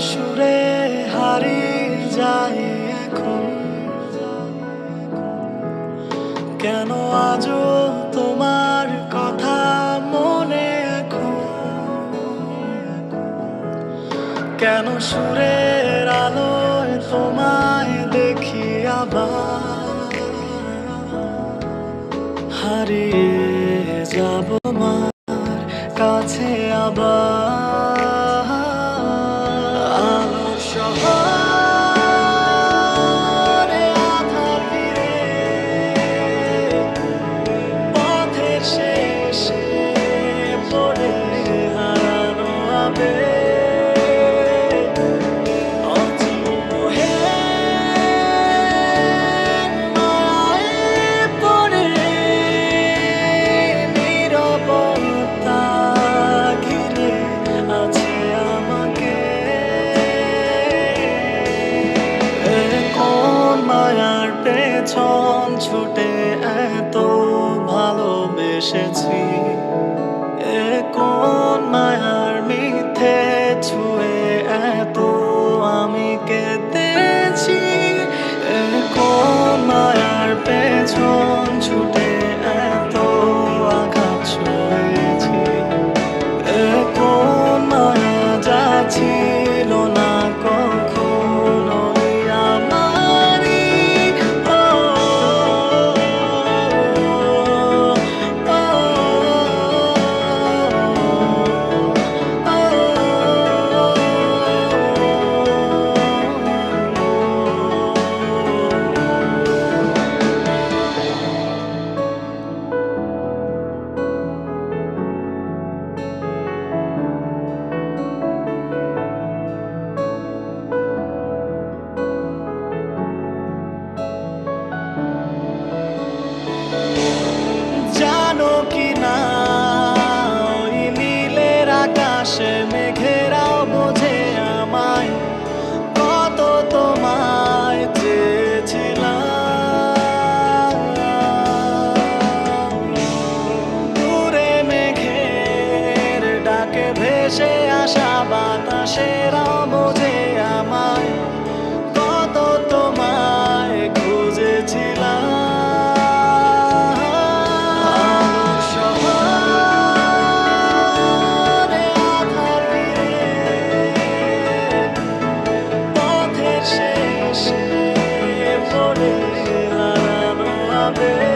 সুরে হারিয়ে যাই এখন। কেন আজও তোমার কথা মনে কেন সুরের আলোয় তোমায় দেখি আবার? হারিয়ে যাব মার কাছে আবার। পেছন ছুটে এত ভালোবেসেছি। এ কোন মায়ার সেরা বোঝে আমায় কত তোমায় খুঁজেছিলাম। পথের শেষে পড়ে হারানো হবে